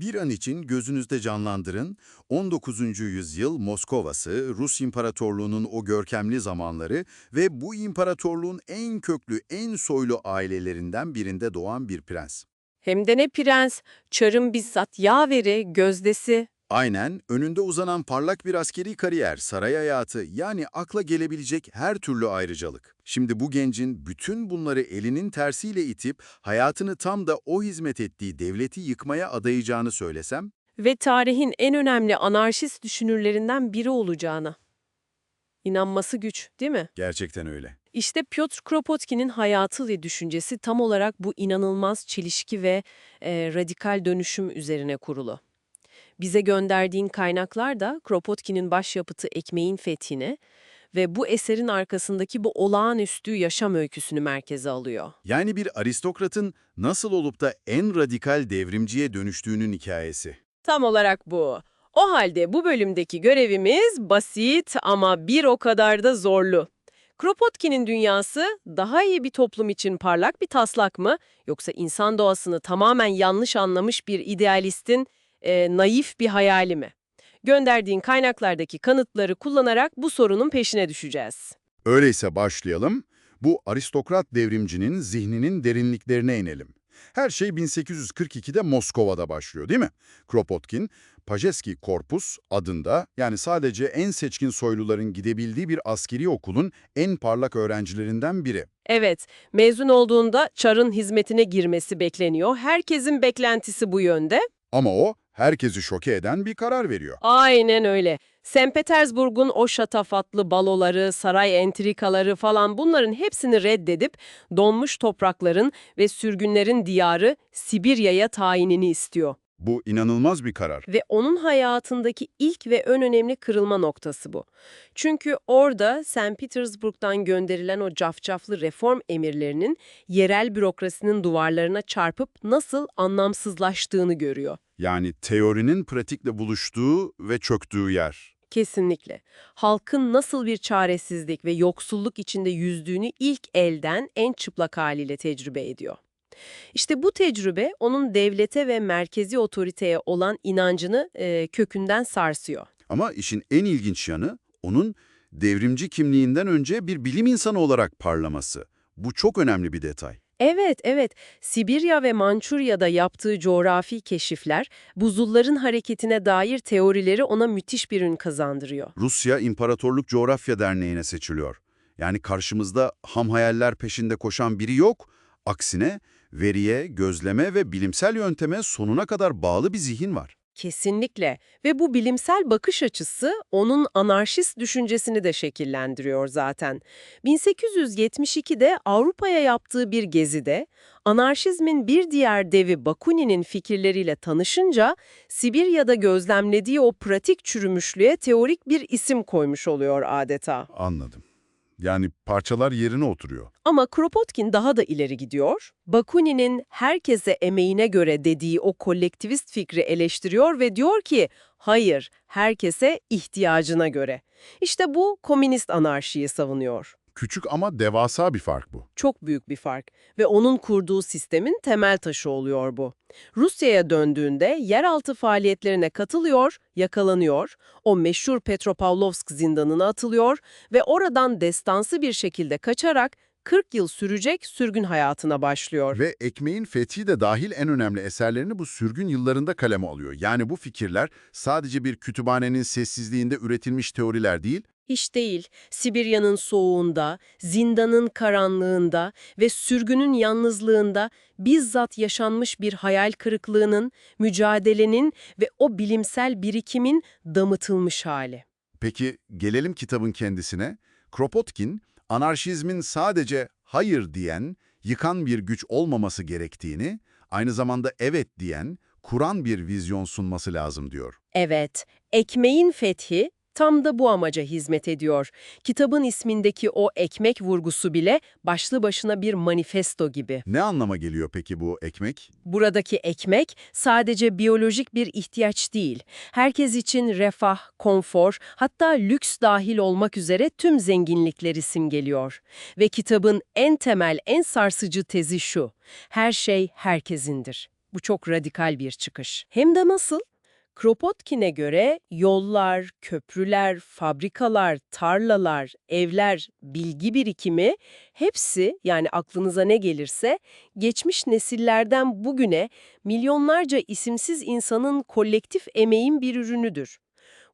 Bir an için gözünüzde canlandırın, 19. yüzyıl Moskova'sı, Rus İmparatorluğu'nun o görkemli zamanları ve bu imparatorluğun en köklü, en soylu ailelerinden birinde doğan bir prens. Hem de ne prens, çarın bizzat yaveri, gözdesi. Aynen, önünde uzanan parlak bir askeri kariyer, saray hayatı, yani akla gelebilecek her türlü ayrıcalık. Şimdi bu gencin bütün bunları elinin tersiyle itip, hayatını tam da o hizmet ettiği devleti yıkmaya adayacağını söylesem, ve tarihin en önemli anarşist düşünürlerinden biri olacağına. İnanması güç, değil mi? gerçekten öyle. İşte Piotr Kropotkin'in hayatı ve düşüncesi tam olarak bu inanılmaz çelişki ve e, radikal dönüşüm üzerine kurulu. Bize gönderdiğin kaynaklar da Kropotkin'in başyapıtı Ekmeğin Fethine ve bu eserin arkasındaki bu olağanüstü yaşam öyküsünü merkeze alıyor. Yani bir aristokratın nasıl olup da en radikal devrimciye dönüştüğünün hikayesi. Tam olarak bu. O halde bu bölümdeki görevimiz basit ama bir o kadar da zorlu. Kropotkin'in dünyası daha iyi bir toplum için parlak bir taslak mı yoksa insan doğasını tamamen yanlış anlamış bir idealistin e, naif bir hayali mi? Gönderdiğin kaynaklardaki kanıtları kullanarak bu sorunun peşine düşeceğiz. Öyleyse başlayalım. Bu aristokrat devrimcinin zihninin derinliklerine inelim. Her şey 1842'de Moskova'da başlıyor değil mi? Kropotkin, Pajeski Korpus adında yani sadece en seçkin soyluların gidebildiği bir askeri okulun en parlak öğrencilerinden biri. Evet, mezun olduğunda Çar'ın hizmetine girmesi bekleniyor. Herkesin beklentisi bu yönde. Ama o herkesi şoke eden bir karar veriyor. Aynen öyle. St. Petersburg'un o şatafatlı baloları, saray entrikaları falan bunların hepsini reddedip donmuş toprakların ve sürgünlerin diyarı Sibirya'ya tayinini istiyor. Bu inanılmaz bir karar. Ve onun hayatındaki ilk ve en önemli kırılma noktası bu. Çünkü orada St. Petersburg'dan gönderilen o cafcaflı reform emirlerinin yerel bürokrasinin duvarlarına çarpıp nasıl anlamsızlaştığını görüyor. Yani teorinin pratikle buluştuğu ve çöktüğü yer. Kesinlikle. Halkın nasıl bir çaresizlik ve yoksulluk içinde yüzdüğünü ilk elden en çıplak haliyle tecrübe ediyor. İşte bu tecrübe onun devlete ve merkezi otoriteye olan inancını e, kökünden sarsıyor. Ama işin en ilginç yanı onun devrimci kimliğinden önce bir bilim insanı olarak parlaması. Bu çok önemli bir detay. Evet, evet. Sibirya ve Mançurya'da yaptığı coğrafi keşifler, buzulların hareketine dair teorileri ona müthiş bir ün kazandırıyor. Rusya İmparatorluk Coğrafya Derneği'ne seçiliyor. Yani karşımızda ham hayaller peşinde koşan biri yok. Aksine veriye, gözleme ve bilimsel yönteme sonuna kadar bağlı bir zihin var. Kesinlikle ve bu bilimsel bakış açısı onun anarşist düşüncesini de şekillendiriyor zaten. 1872'de Avrupa'ya yaptığı bir gezide anarşizmin bir diğer devi Bakunin'in fikirleriyle tanışınca Sibirya'da gözlemlediği o pratik çürümüşlüğe teorik bir isim koymuş oluyor adeta. Anladım. Yani parçalar yerine oturuyor. Ama Kropotkin daha da ileri gidiyor. Bakunin'in herkese emeğine göre dediği o kolektivist fikri eleştiriyor ve diyor ki, hayır, herkese ihtiyacına göre. İşte bu komünist anarşiyi savunuyor. Küçük ama devasa bir fark bu. Çok büyük bir fark ve onun kurduğu sistemin temel taşı oluyor bu. Rusya'ya döndüğünde yeraltı faaliyetlerine katılıyor, yakalanıyor, o meşhur Petropavlovsk zindanına atılıyor ve oradan destansı bir şekilde kaçarak 40 yıl sürecek sürgün hayatına başlıyor. Ve Ekmeğin Fethi de dahil en önemli eserlerini bu sürgün yıllarında kaleme alıyor. Yani bu fikirler sadece bir kütüphanenin sessizliğinde üretilmiş teoriler değil, Hiç değil. Sibirya'nın soğuğunda, zindanın karanlığında ve sürgünün yalnızlığında bizzat yaşanmış bir hayal kırıklığının, mücadelenin ve o bilimsel birikimin damıtılmış hali. Peki gelelim kitabın kendisine. Kropotkin, anarşizmin sadece hayır diyen, yıkan bir güç olmaması gerektiğini, aynı zamanda evet diyen, kuran bir vizyon sunması lazım diyor. Evet, ekmeğin fethi tam da bu amaca hizmet ediyor. Kitabın ismindeki o ekmek vurgusu bile başlı başına bir manifesto gibi. Ne anlama geliyor peki bu ekmek? Buradaki ekmek sadece biyolojik bir ihtiyaç değil. Herkes için refah, konfor, hatta lüks dahil olmak üzere tüm zenginlikleri simgeliyor. Ve kitabın en temel, en sarsıcı tezi şu. Her şey herkesindir. Bu çok radikal bir çıkış. Hem de nasıl? Kropotkin'e göre yollar, köprüler, fabrikalar, tarlalar, evler, bilgi birikimi hepsi yani aklınıza ne gelirse geçmiş nesillerden bugüne milyonlarca isimsiz insanın kolektif emeğin bir ürünüdür.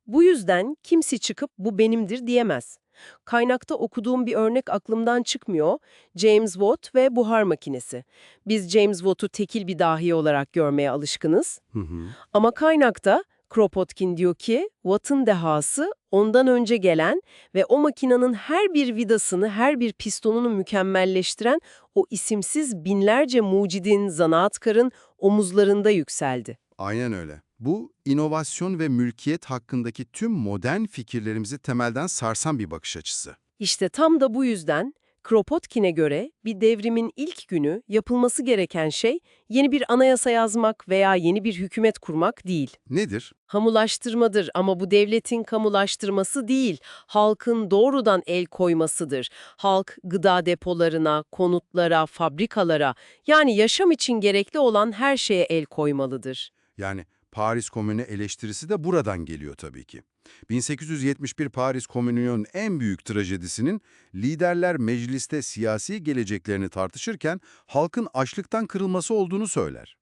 Bu yüzden kimse çıkıp bu benimdir diyemez. Kaynakta okuduğum bir örnek aklımdan çıkmıyor. James Watt ve buhar makinesi. Biz James Watt'u tekil bir dahi olarak görmeye alışkınız. Hı hı. Ama kaynakta Kropotkin diyor ki Watt'ın dehası ondan önce gelen ve o makinenin her bir vidasını, her bir pistonunu mükemmelleştiren o isimsiz binlerce mucidin, zanaatkarın omuzlarında yükseldi. Aynen öyle. Bu inovasyon ve mülkiyet hakkındaki tüm modern fikirlerimizi temelden sarsan bir bakış açısı. İşte tam da bu yüzden Kropotkin'e göre bir devrimin ilk günü yapılması gereken şey yeni bir anayasa yazmak veya yeni bir hükümet kurmak değil. Nedir? Kamulaştırmadır ama bu devletin kamulaştırması değil, halkın doğrudan el koymasıdır. Halk gıda depolarına, konutlara, fabrikalara yani yaşam için gerekli olan her şeye el koymalıdır. Yani Paris Komünü eleştirisi de buradan geliyor tabii ki. 1871 Paris Komünü'nün en büyük trajedisinin liderler mecliste siyasi geleceklerini tartışırken halkın açlıktan kırılması olduğunu söyler.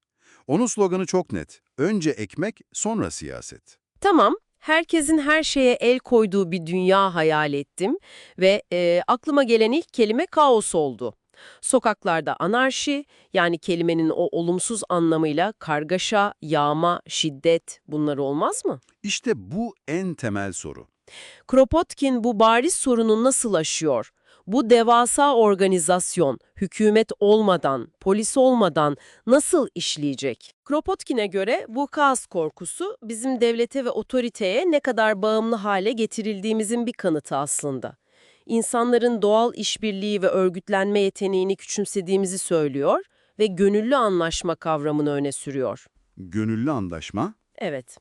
Onun sloganı çok net. Önce ekmek, sonra siyaset. Tamam, herkesin her şeye el koyduğu bir dünya hayal ettim ve e, aklıma gelen ilk kelime kaos oldu. Sokaklarda anarşi, yani kelimenin o olumsuz anlamıyla kargaşa, yağma, şiddet bunlar olmaz mı? İşte bu en temel soru. Kropotkin bu bariz sorunu nasıl aşıyor? Bu devasa organizasyon, hükümet olmadan, polis olmadan nasıl işleyecek? Kropotkin'e göre bu kaos korkusu bizim devlete ve otoriteye ne kadar bağımlı hale getirildiğimizin bir kanıtı aslında. İnsanların doğal işbirliği ve örgütlenme yeteneğini küçümsediğimizi söylüyor ve gönüllü anlaşma kavramını öne sürüyor. Gönüllü anlaşma, Evet.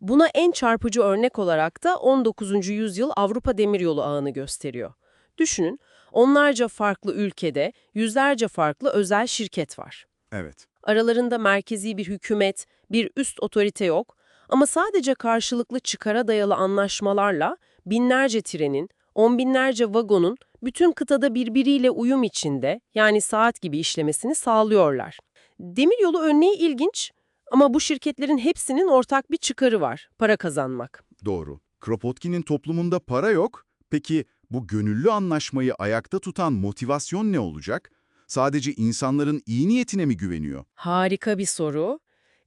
Buna en çarpıcı örnek olarak da 19. yüzyıl Avrupa Demiryolu ağını gösteriyor. Düşünün, onlarca farklı ülkede yüzlerce farklı özel şirket var. evet. Aralarında merkezi bir hükümet, bir üst otorite yok ama sadece karşılıklı çıkara dayalı anlaşmalarla binlerce trenin, on binlerce vagonun bütün kıtada birbiriyle uyum içinde yani saat gibi işlemesini sağlıyorlar. Demiryolu örneği ilginç ama bu şirketlerin hepsinin ortak bir çıkarı var, para kazanmak. Doğru. Kropotkin'in toplumunda para yok. Peki bu gönüllü anlaşmayı ayakta tutan motivasyon ne olacak? Sadece insanların iyi niyetine mi güveniyor? Harika bir soru.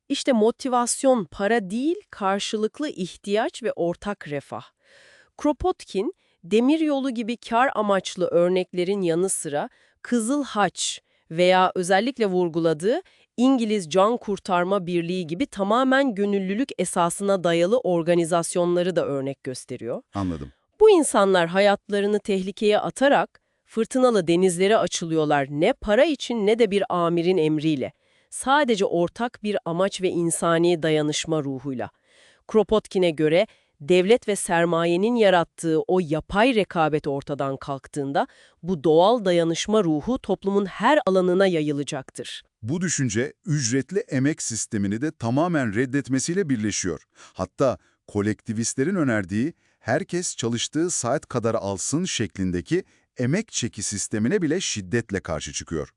İşte motivasyon para değil, karşılıklı ihtiyaç ve ortak refah. Kropotkin, demiryolu gibi kar amaçlı örneklerin yanı sıra Kızıl Haç veya özellikle vurguladığı İngiliz Can Kurtarma Birliği gibi tamamen gönüllülük esasına dayalı organizasyonları da örnek gösteriyor. Anladım. Bu insanlar hayatlarını tehlikeye atarak fırtınalı denizlere açılıyorlar ne para için ne de bir amirin emriyle. Sadece ortak bir amaç ve insani dayanışma ruhuyla. Kropotkin'e göre devlet ve sermayenin yarattığı o yapay rekabet ortadan kalktığında bu doğal dayanışma ruhu toplumun her alanına yayılacaktır. Bu düşünce ücretli emek sistemini de tamamen reddetmesiyle birleşiyor. Hatta kolektivistlerin önerdiği herkes çalıştığı saat kadar alsın şeklindeki emek çeki sistemine bile şiddetle karşı çıkıyor.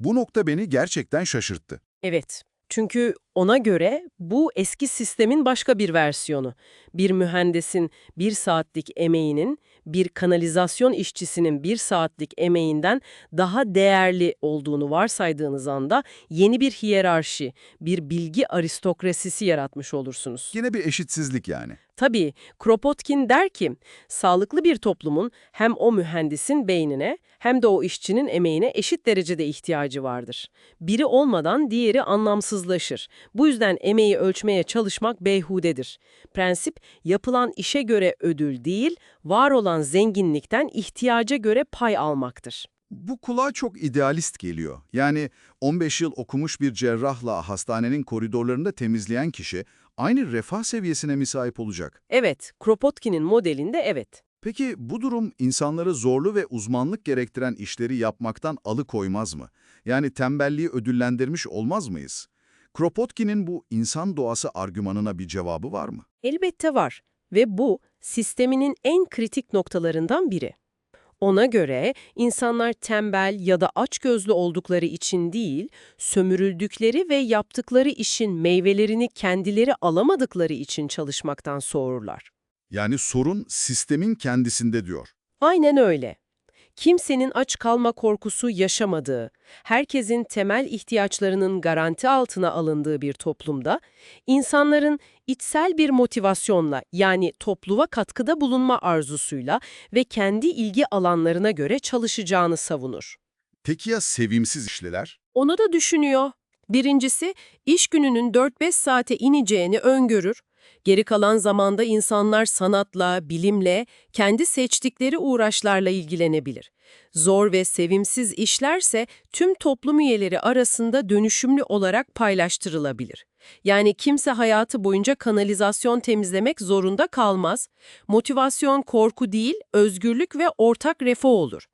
Bu nokta beni gerçekten şaşırttı. Evet. Çünkü ona göre bu eski sistemin başka bir versiyonu. Bir mühendisin bir saatlik emeğinin, bir kanalizasyon işçisinin bir saatlik emeğinden daha değerli olduğunu varsaydığınız anda yeni bir hiyerarşi, bir bilgi aristokrasisi yaratmış olursunuz. Yine bir eşitsizlik yani. Tabii Kropotkin der ki, sağlıklı bir toplumun hem o mühendisin beynine hem de o işçinin emeğine eşit derecede ihtiyacı vardır. Biri olmadan diğeri anlamsızlaşır. Bu yüzden emeği ölçmeye çalışmak beyhudedir. Prensip, yapılan işe göre ödül değil, var olan zenginlikten ihtiyaca göre pay almaktır. Bu kulağa çok idealist geliyor. Yani 15 yıl okumuş bir cerrahla hastanenin koridorlarında temizleyen kişi aynı refah seviyesine mi sahip olacak? Evet, Kropotkin'in modelinde evet. Peki bu durum insanları zorlu ve uzmanlık gerektiren işleri yapmaktan alıkoymaz mı? Yani tembelliği ödüllendirmiş olmaz mıyız? Kropotkin'in bu insan doğası argümanına bir cevabı var mı? Elbette var ve bu sisteminin en kritik noktalarından biri. Ona göre insanlar tembel ya da açgözlü oldukları için değil, sömürüldükleri ve yaptıkları işin meyvelerini kendileri alamadıkları için çalışmaktan soğurlar. Yani sorun sistemin kendisinde diyor. Aynen öyle. Kimsenin aç kalma korkusu yaşamadığı, herkesin temel ihtiyaçlarının garanti altına alındığı bir toplumda, insanların içsel bir motivasyonla yani topluma katkıda bulunma arzusuyla ve kendi ilgi alanlarına göre çalışacağını savunur. Peki ya sevimsiz işleler? Onu da düşünüyor. Birincisi, iş gününün 4-5 saate ineceğini öngörür. Geri kalan zamanda insanlar sanatla, bilimle, kendi seçtikleri uğraşlarla ilgilenebilir. Zor ve sevimsiz işlerse tüm toplum üyeleri arasında dönüşümlü olarak paylaştırılabilir. Yani kimse hayatı boyunca kanalizasyon temizlemek zorunda kalmaz. Motivasyon korku değil, özgürlük ve ortak refah olur.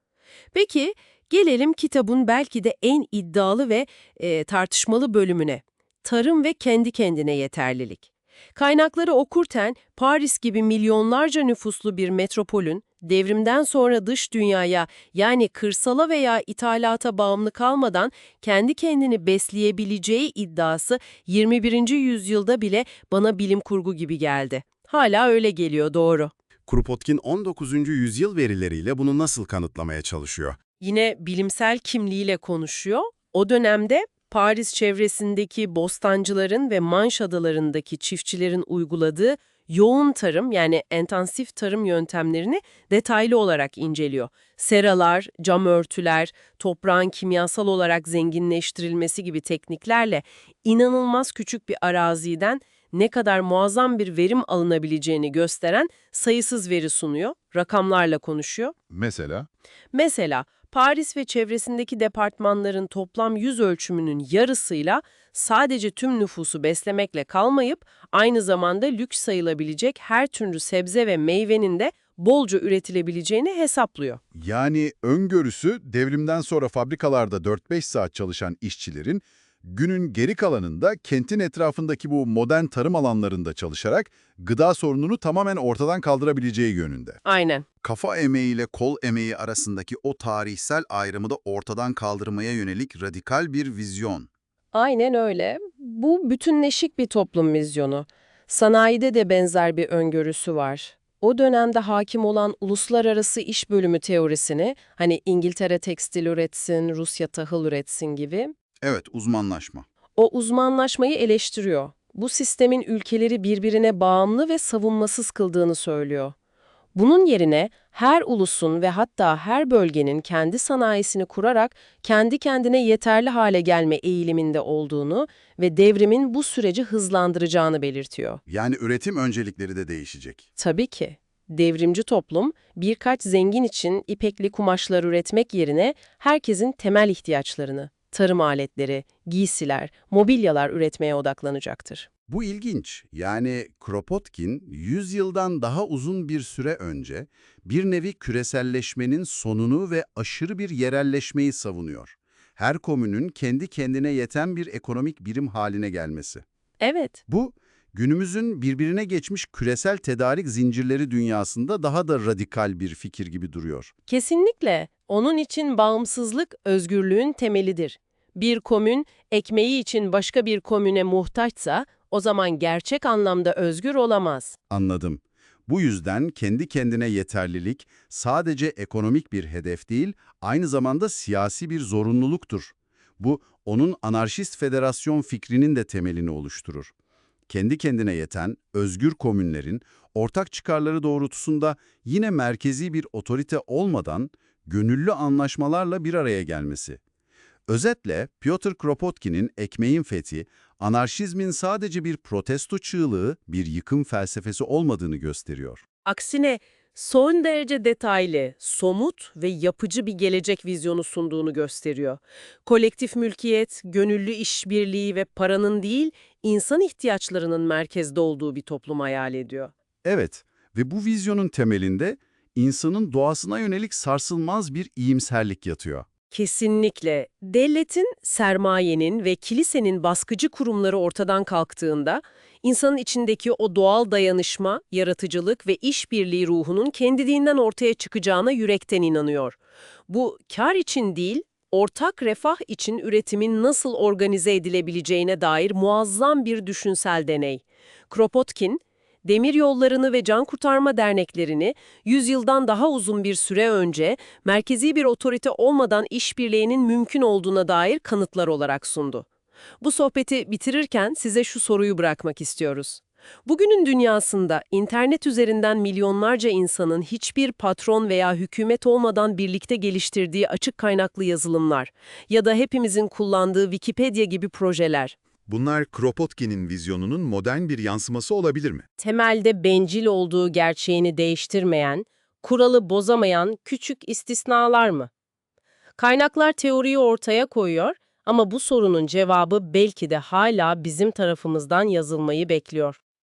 Peki, gelelim kitabın belki de en iddialı ve e, tartışmalı bölümüne. Tarım ve kendi kendine yeterlilik. Kaynakları okurken Paris gibi milyonlarca nüfuslu bir metropolün devrimden sonra dış dünyaya yani kırsala veya ithalata bağımlı kalmadan kendi kendini besleyebileceği iddiası 21. yüzyılda bile bana bilim kurgu gibi geldi. Hala öyle geliyor doğru. Kropotkin 19. yüzyıl verileriyle bunu nasıl kanıtlamaya çalışıyor? Yine bilimsel kimliğiyle konuşuyor. O dönemde Paris çevresindeki bostancıların ve Manş adalarındaki çiftçilerin uyguladığı yoğun tarım yani intensif tarım yöntemlerini detaylı olarak inceliyor. Seralar, cam örtüler, toprağın kimyasal olarak zenginleştirilmesi gibi tekniklerle inanılmaz küçük bir araziden ne kadar muazzam bir verim alınabileceğini gösteren sayısız veri sunuyor, rakamlarla konuşuyor. Mesela? Mesela Paris ve çevresindeki departmanların toplam yüz ölçümünün yarısıyla sadece tüm nüfusu beslemekle kalmayıp aynı zamanda lüks sayılabilecek her türlü sebze ve meyvenin de bolca üretilebileceğini hesaplıyor. Yani öngörüsü devrimden sonra fabrikalarda 4-5 saat çalışan işçilerin günün geri kalanında kentin etrafındaki bu modern tarım alanlarında çalışarak gıda sorununu tamamen ortadan kaldırabileceği yönünde. Aynen. kafa emeği ile kol emeği arasındaki o tarihsel ayrımı da ortadan kaldırmaya yönelik radikal bir vizyon. Aynen öyle. Bu bütünleşik bir toplum vizyonu. Sanayide de benzer bir öngörüsü var. O dönemde hakim olan uluslararası iş bölümü teorisini, hani İngiltere tekstil üretsin, Rusya tahıl üretsin gibi, Evet, uzmanlaşma. o uzmanlaşmayı eleştiriyor. Bu sistemin ülkeleri birbirine bağımlı ve savunmasız kıldığını söylüyor. Bunun yerine her ulusun ve hatta her bölgenin kendi sanayisini kurarak kendi kendine yeterli hale gelme eğiliminde olduğunu ve devrimin bu süreci hızlandıracağını belirtiyor. Yani üretim öncelikleri de değişecek. Tabii ki. Devrimci toplum birkaç zengin için ipekli kumaşlar üretmek yerine herkesin temel ihtiyaçlarını, tarım aletleri, giysiler, mobilyalar üretmeye odaklanacaktır. Bu ilginç. Yani Kropotkin 100 yıldan daha uzun bir süre önce bir nevi küreselleşmenin sonunu ve aşırı bir yerelleşmeyi savunuyor. Her komünün kendi kendine yeten bir ekonomik birim haline gelmesi. Evet. Bu, günümüzün birbirine geçmiş küresel tedarik zincirleri dünyasında daha da radikal bir fikir gibi duruyor. Kesinlikle. Onun için bağımsızlık özgürlüğün temelidir. Bir komün ekmeği için başka bir komüne muhtaçsa o zaman gerçek anlamda özgür olamaz. Anladım. Bu yüzden kendi kendine yeterlilik sadece ekonomik bir hedef değil, aynı zamanda siyasi bir zorunluluktur. Bu, onun anarşist federasyon fikrinin de temelini oluşturur. Kendi kendine yeten, özgür komünlerin ortak çıkarları doğrultusunda yine merkezi bir otorite olmadan gönüllü anlaşmalarla bir araya gelmesi. Özetle Piotr Kropotkin'in Ekmeğin Fethi, anarşizmin sadece bir protesto çığlığı, bir yıkım felsefesi olmadığını gösteriyor. Aksine son derece detaylı, somut ve yapıcı bir gelecek vizyonu sunduğunu gösteriyor. Kolektif mülkiyet, gönüllü işbirliği ve paranın değil, insan ihtiyaçlarının merkezde olduğu bir toplum hayal ediyor. Evet ve bu vizyonun temelinde insanın doğasına yönelik sarsılmaz bir iyimserlik yatıyor. Kesinlikle. Devletin, sermayenin ve kilisenin baskıcı kurumları ortadan kalktığında, insanın içindeki o doğal dayanışma, yaratıcılık ve işbirliği ruhunun kendiliğinden ortaya çıkacağına yürekten inanıyor. Bu kar için değil, ortak refah için üretimin nasıl organize edilebileceğine dair muazzam bir düşünsel deney. Kropotkin, demir yollarını ve can kurtarma derneklerini yüzyıldan daha uzun bir süre önce merkezi bir otorite olmadan işbirliğinin mümkün olduğuna dair kanıtlar olarak sundu. Bu sohbeti bitirirken size şu soruyu bırakmak istiyoruz. Bugünün dünyasında internet üzerinden milyonlarca insanın hiçbir patron veya hükümet olmadan birlikte geliştirdiği açık kaynaklı yazılımlar ya da hepimizin kullandığı Wikipedia gibi projeler Bunlar Kropotkin'in vizyonunun modern bir yansıması olabilir mi? temelde bencil olduğu gerçeğini değiştirmeyen, kuralı bozamayan küçük istisnalar mı? Kaynaklar teoriyi ortaya koyuyor ama bu sorunun cevabı belki de hala bizim tarafımızdan yazılmayı bekliyor.